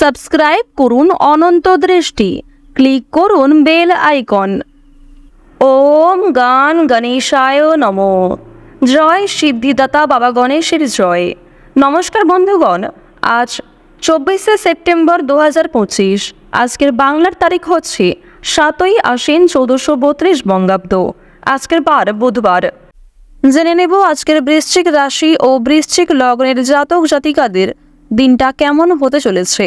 Subscribe করুন অনন্ত দৃষ্টি। Click করুন বেল আইকন। ওম গান গণেশায় নমো। জয় সিদ্ধিদাতা বাবা গণেশের জয়। নমস্কার বন্ধুগণ, আজ চব্বিশে সেপ্টেম্বর দু হাজার পঁচিশ। আজকের বাংলার তারিখ হচ্ছে সাতই আশ্বিন চৌদ্দশো বত্রিশ বঙ্গাব্দ। আজকের বার বুধবার। জেনে নেব আজকের বৃশ্চিক রাশি ও বৃশ্চিক লগ্নের জাতক জাতিকাদের দিনটা কেমন হতে চলেছে।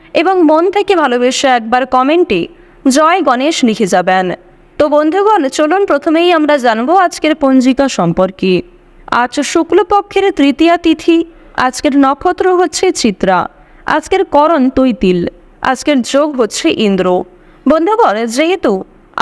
এবং মন থেকে ভালোবেসে একবার কমেন্টে, জয় গণেশ লিখে যাবেন। তো বন্ধুগণ, চলুন প্রথমেই আমরা জানব আজকের পঞ্জিকা সম্পর্কে। আজ শুক্লপক্ষের তৃতীয়া তিথি, আজকের নক্ষত্র হচ্ছে চিত্রা, আজকের করণ তৈতিল, আজকের যোগ হচ্ছে ইন্দ্র। বন্ধুগণ, যেহেতু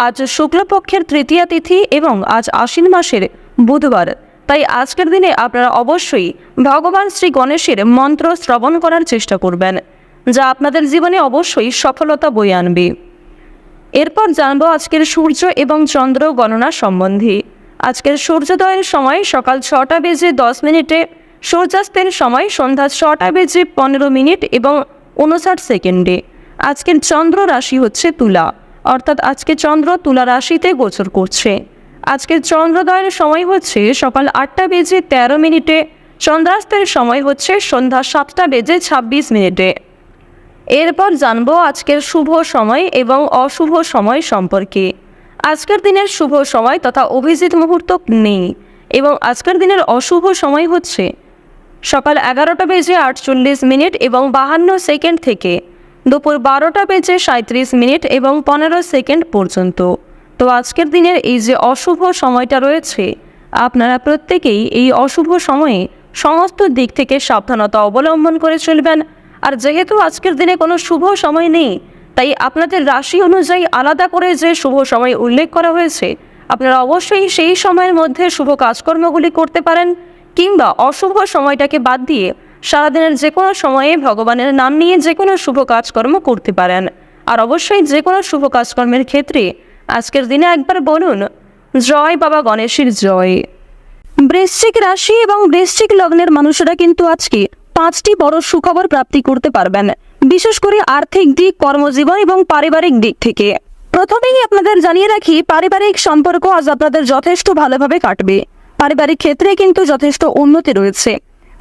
আজ শুক্লপক্ষের তৃতীয়া তিথি এবং আজ আশ্বিন মাসের বুধবার, তাই আজকের দিনে আপনারা অবশ্যই ভগবান শ্রী গণেশের মন্ত্র শ্রবণ করার চেষ্টা করবেন। যা আপনাদের জীবনে অবশ্যই সফলতা বয়ে আনবে। এরপর জানব আজকের সূর্য এবং চন্দ্র গণনা সম্বন্ধে। আজকের সূর্যোদয়ের সময় সকাল ছটা বেজে দশ মিনিটে, সূর্যাস্তের সময় সন্ধ্যা ছটা বেজে পনেরো মিনিট এবং উনষাট সেকেন্ডে। আজকের চন্দ্র রাশি হচ্ছে তুলা, অর্থাৎ আজকে চন্দ্র তুলা রাশিতে গোচর করছে। আজকের চন্দ্রোদয়ের সময় হচ্ছে সকাল আটটা বেজে তেরো মিনিটে, চন্দ্রাস্তের সময় হচ্ছে সন্ধ্যা সাতটা বেজে ছাব্বিশ মিনিটে। এরপর জানব আজকের শুভ সময় এবং অশুভ সময় সম্পর্কে। আজকের দিনের শুভ সময় তথা অভিজিৎ মুহূর্ত নেই এবং আজকের দিনের অশুভ সময় হচ্ছে সকাল এগারোটা বেজে আটচল্লিশ মিনিট এবং বাহান্ন সেকেন্ড থেকে দুপুর বারোটা বেজে সাঁত্রিশ মিনিট এবং পনেরো সেকেন্ড পর্যন্ত। তো আজকের দিনের এই যে অশুভ সময়টা রয়েছে, আপনারা প্রত্যেকেই এই অশুভ সময়ে সমস্ত দিক থেকে সাবধানতা অবলম্বন করে চলবেন। আর যেহেতু আজকের দিনে কোনো শুভ সময় নেই, তাই আপনাদের রাশি অনুযায়ী আলাদা করে যে শুভ সময় উল্লেখ করা হয়েছে, আপনারা অবশ্যই সেই সময়ের মধ্যে শুভ কাজকর্মগুলি করতে পারেন কিংবা অশুভ সময়টাকে বাদ দিয়ে সারাদিনের যে কোনো সময়ে ভগবানের নাম নিয়ে যে কোনো শুভ কাজকর্ম করতে পারেন। আর অবশ্যই যে কোনো শুভ কাজকর্মের ক্ষেত্রে আজকের দিনে একবার বলুন, জয় বাবা গণেশের জয়। বৃশ্চিক রাশি এবং বৃশ্চিক লগ্নের মানুষেরা কিন্তু আজকে পাঁচটি বড় সুখবর প্রাপ্তি করতে পারবেন, বিশেষ করে আর্থিক দিক, কর্মজীবন এবং পারিবারিক দিক থেকে। প্রথমেই আপনাদের জানিয়ে রাখি, পারিবারিক সম্পর্ক আজ আপনাদের যথেষ্ট ভালোভাবে কাটবে। পারিবারিক ক্ষেত্রে কিন্তু যথেষ্ট উন্নতি রয়েছে।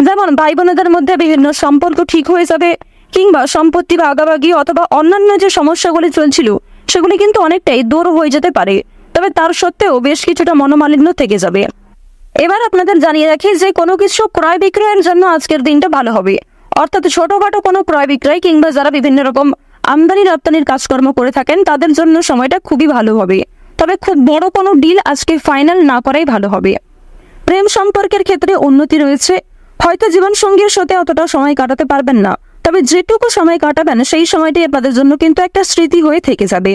যেমন ভাই বোনেদের মধ্যে বিভিন্ন সম্পর্ক ঠিক হয়ে যাবে, কিংবা সম্পত্তি ভাগাভাগি অথবা অন্যান্য যে সমস্যাগুলি চলছিল, সেগুলি কিন্তু অনেকটাই দূর হয়ে যেতে পারে। তবে তার সত্ত্বেও বেশ কিছুটা মনোমালিন্য থেকে যাবে। এবার আপনাদের জানিয়ে রাখি যে কোনো কিছু ক্রয় বিক্রয়ের জন্য আজকের দিনটা ভালো হবে। অর্থাৎ ছোটখাটো কোনো ক্রয় বিক্রয় কিংবা যারা বিভিন্ন রকম আমদানি রপ্তানির কাজকর্ম করে থাকেন, তাদের জন্য সময়টা খুবই ভালো হবে। তবে খুব বড় কোনো ডিল আজকে ফাইনাল না করাই ভালো হবে। প্রেম সম্পর্কের ক্ষেত্রে উন্নতি রয়েছে। হয়তো জীবনসঙ্গীর সাথে অতটা সময় কাটাতে পারবেন না। তবে যেটুকু সময় কাটাবেন, সেই সময়টি আপনাদের জন্য কিন্তু একটা স্মৃতি হয়ে থেকে যাবে।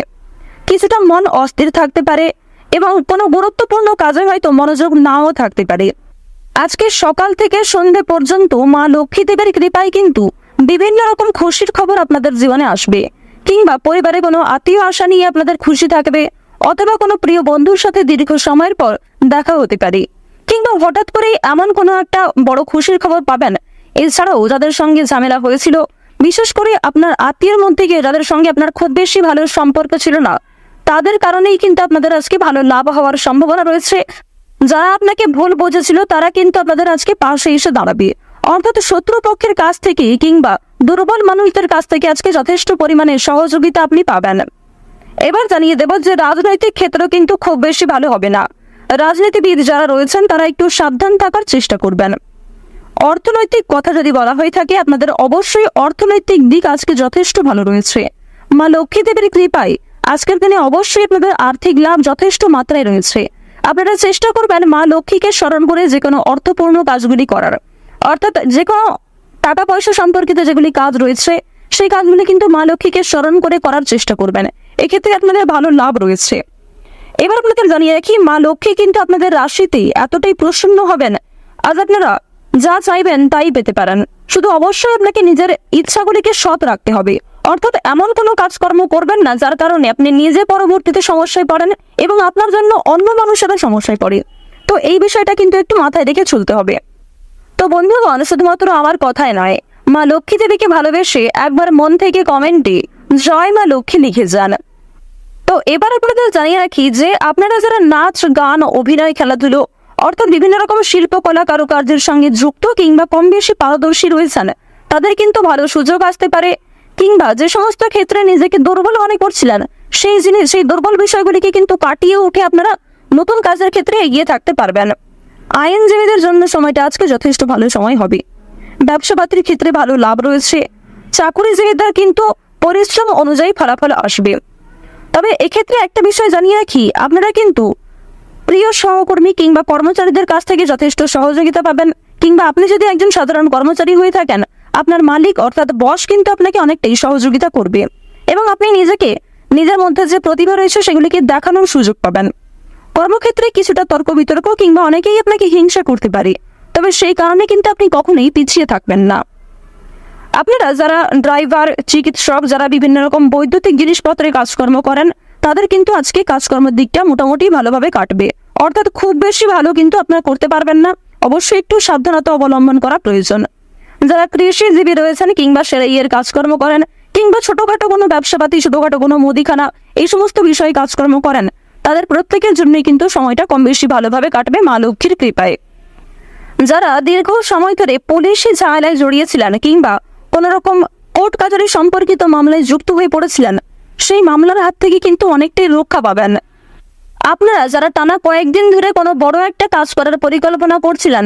কিছুটা মন অস্থির থাকতে পারে এবং কোনো গুরুত্বপূর্ণ কাজে হয়তো মনোযোগ নাও থাকতে পারে। আজকে সকাল থেকে সন্ধে পর্যন্ত মা লক্ষ্মী দেবের কৃপায় কিন্তু বিভিন্ন রকম খুশির খবর আপনাদের জীবনে আসবে। কিংবা পরিবারে কোনো আত্মীয় আশা নিয়ে আপনাদের খুশি থাকবে, অথবা কোনো প্রিয় বন্ধুর সাথে দীর্ঘ সময়ের পর দেখা হতে পারে। কিংবা হঠাৎ করেই এমন কোনো একটা বড় খুশির খবর পাবেন। এছাড়াও যাদের সঙ্গে ঝামেলা হয়েছিল, বিশেষ করে আপনার আত্মীয়ের মধ্যে গিয়ে যাদের সঙ্গে আপনার খুব বেশি ভালো সম্পর্ক ছিল না তাদের কারণেই কিন্তু আপনাদের আজকে ভালো লাভ হওয়ার সম্ভাবনা রয়েছে। যারা আপনাকে ভুল বোঝেছিল, তারা কিন্তু আপনাদের আজকে পাশে এসে দাঁড়াবে। অর্থাৎ শত্রুপক্ষের কাছ থেকে কিংবা দুর্বল মানুষদের কাছ থেকে আজকে যথেষ্ট পরিমাণে সহযোগিতা আপনি পাবেন। এবার জানিয়ে দেব যে রাজনৈতিক ক্ষেত্র কিন্তু খুব বেশি ভালো হবে না। রাজনীতিবিদ যারা রয়েছেন, তারা একটু সাবধান থাকার চেষ্টা করবেন। অর্থনৈতিক কথা যদি বলা হয়ে থাকে, আপনাদের অবশ্যই অর্থনৈতিক দিক আজকে যথেষ্ট ভালো রয়েছে। মা লক্ষ্মী দেবীর কৃপায় আজকের দিনে অবশ্যই আপনাদের আর্থিক লাভ যথেষ্ট মাত্রায় রয়েছে। আপনারা চেষ্টা করবেন মা লক্ষ্মীকে স্মরণ করে যে কোনো অর্থপূর্ণ কাজগুলি করার। অর্থাৎ যে কোনো টাকা পয়সা সম্পর্কিত যেগুলি কাজ রয়েছে, সেই কাজগুলি কিন্তু মা লক্ষ্মীকে স্মরণ করে করার চেষ্টা করবেন। এক্ষেত্রে আপনাদের ভালো লাভ রয়েছে। এবার আপনাদের জানিয়ে রাখি, মা লক্ষ্মী কিন্তু আপনাদের রাশিতে এতটাই প্রসন্ন হবেন, আজ আপনারা যা চাইবেন তাই পেতে পারেন। শুধু অবশ্যই আপনাকে নিজের ইচ্ছাগুলিকে সৎ রাখতে হবে। অর্থাৎ এমন কোনো কাজকর্ম করবেন না, যার কারণে আপনি নিজে পরবর্তীতে সমস্যায় পড়েন এবং আপনার জন্য অন্য মানুষেরা সমস্যায় পড়ে। তো এই বিষয়টা কিন্তু একটু মাথায় রেখে চলতে হবে। তো বন্ধুগণ, শুধুমাত্র আমার কথায় নয়, মা লক্ষ্মী দেবীকে ভালোবেসে একবার মন থেকে কমেন্টে জয় মা লক্ষ্মী লিখে যান। তো এবার আপনাদের জানিয়ে রাখি যে, আপনারা যারা নাচ, গান, অভিনয়, খেলাধুলো, অর্থাৎ বিভিন্ন রকম শিল্পকলা কারুকার্যের সঙ্গে যুক্ত কিংবা কম বেশি পারদর্শী রয়েছেন, তাদের কিন্তু ভালো সুযোগ আসতে পারে। কিংবা যে সমস্ত ক্ষেত্রে নিজেকে দুর্বল মনে করছিলেন, সেই জিনিস সেই দুর্বল বিষয়গুলিকে কিন্তু কাটিয়ে উঠে আপনারা নতুন কাজের ক্ষেত্রে এগিয়ে থাকতে পারবেন। আইনজীবীদের জন্য সময়টা আজকে যথেষ্ট ভালো সময় হবে। ব্যবসাপাতির ক্ষেত্রে ভালো লাভ রয়েছে। চাকুরিজীবীদের কিন্তু পরিশ্রম অনুযায়ী ফলাফল আসবে। তবে এক্ষেত্রে একটা বিষয় জানিয়ে রাখি, আপনারা কিন্তু প্রিয় সহকর্মী কিংবা কর্মচারীদের কাছ থেকে যথেষ্ট সহযোগিতা পাবেন, কিংবা আপনি যদি একজন সাধারণ কর্মচারী হয়ে থাকেন আপনার মালিক অর্থাৎ বস কিন্তু আপনাকে অনেকটাই সহযোগিতা করবে। এবং আপনি নিজেকে, নিজের মধ্যে যে প্রতিভা রয়েছে সেগুলিকে দেখানোর সুযোগ পাবেন। কর্মক্ষেত্রে কিছুটা তর্ক বিতর্ক কিংবা অনেকেই আপনাকে হিংসা করতে পারে। তবে সেই কারণে কিন্তু আপনি কখনোই পিছিয়ে থাকবেন না। আপনারা যারা ড্রাইভার, চিকিৎসক, যারা বিভিন্ন রকম বৈদ্যুতিক জিনিসপত্রে কাজকর্ম করেন, তাদের কিন্তু আজকে কাজকর্মের দিকটা মোটামুটি ভালোভাবে কাটবে। অর্থাৎ খুব বেশি ভালো কিন্তু আপনারা করতে পারবেন না। অবশ্যই একটু সাবধানতা অবলম্বন করা প্রয়োজন। যারা কৃষিজীবী রয়েছেন কিংবা সেরাইয়ের কাজকর্ম করেন, কিংবা ছোটখাটো কোনো ব্যবসাপাতি, ছোটখাটো কোনো মুদিখানা, এই সমস্ত বিষয়ে কাজকর্ম করেন, তাদের প্রত্যেকের জন্যই কিন্তু সময়টা কম বেশি ভালোভাবে কাটবে মা লক্ষ্মীর কৃপায়। যারা দীর্ঘ সময় ধরে পুলিশি ঝামেলায় জড়িয়েছিলেন কিংবা কোনো রকম কোর্ট কাজারি সম্পর্কিত মামলায় যুক্ত হয়ে পড়েছিলেন, সেই মামলার হাত থেকে কিন্তু অনেকটাই রক্ষা পাবেন। আপনারা যারা টানা কয়েকদিন ধরে কোনো বড় একটা কাজ করার পরিকল্পনা করছিলেন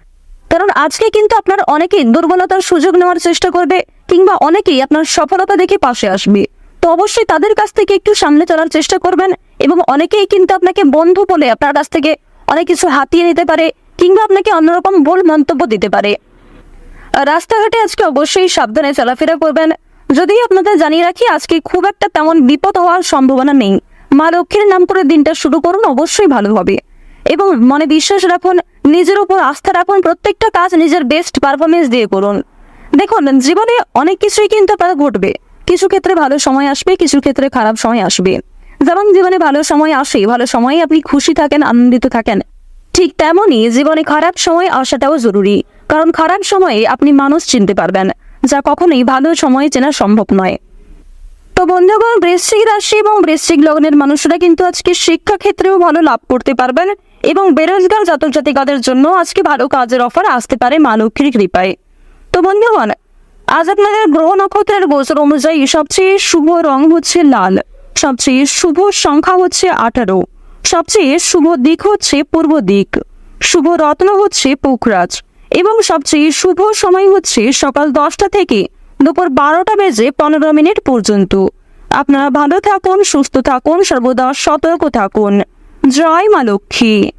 কারণ আজকে কিন্তু আপনার অনেকেই দুর্বলতার সুযোগ নেওয়ার চেষ্টা করবে কিংবা অনেকেই আপনার সফলতা দেখে পাশে আসবে। তো অবশ্যই তাদের কাছ থেকে একটু সামনে চলার চেষ্টা করবেন এবং অনেকেই কিন্তু আপনাকে বন্ধু বলে আপনার কাছ থেকে অনেক কিছু হাতিয়ে নিতে পারে কিংবা আপনাকে অন্যরকম ভুল মন্তব্য দিতে পারে। রাস্তাঘাটে আজকে অবশ্যই সাবধানে চলাফেরা করবেন। যদি আপনাদের জানিয়ে রাখি, আজকে খুব একটা তেমন বিপদ হওয়ার সম্ভাবনা নেই। মা লক্ষ্মীর নাম করে দিনটা শুরু করুন, অবশ্যই ভালো হবে। এবং মনে বিশ্বাস রাখুন, নিজের উপর আস্থা রাখুন, প্রত্যেকটা কাজ নিজের বেস্ট পারফরমেন্স দিয়ে করুন। দেখুন, জীবনে অনেক কিছুই কিন্তু আপনার ঘটবে। কিছু ক্ষেত্রে ভালো সময় আসবে, কিছু ক্ষেত্রে খারাপ সময় আসবে। যেমন জীবনে ভালো সময় আসে, ভালো সময়ে আপনি খুশি থাকেন, আনন্দিত থাকেন। ঠিক তেমনই জীবনে খারাপ সময় আসাটাও জরুরি। কারণ খারাপ সময়ে আপনি মানুষ চিনতে পারবেন, যা কখনোই ভালো সময়ে চেনা সম্ভব নয়। তো বন্ধুগণ, বৃশ্চিক রাশি এবং বৃশ্চিক লগ্নের মানুষরা কিন্তু আজকে শিক্ষা ক্ষেত্রেও ভালো লাভ করতে পারবেন। এবং বেরোজগার জাতক জাতিকাদের জন্য আজকে ভালো কাজের অফার আসতে পারে মা কৃপায়। তো বন্ধুগণ, আজ আপনাদের গ্রহ নক্ষত্রের গোচর অনুযায়ী সবচেয়ে শুভ রং হচ্ছে লাল, সবচেয়ে শুভ সংখ্যা হচ্ছে আঠারো, সবচেয়ে শুভ দিক হচ্ছে পূর্ব দিক, শুভ রত্ন হচ্ছে পোখরাজ এবং সবচেয়ে শুভ সময় হচ্ছে সকাল দশটা থেকে দুপুর বারোটা বেজে পনেরো মিনিট পর্যন্ত। আপনারা ভালো থাকুন, সুস্থ থাকুন, সর্বদা সতর্ক থাকুন। জয় মা লক্ষ্মী।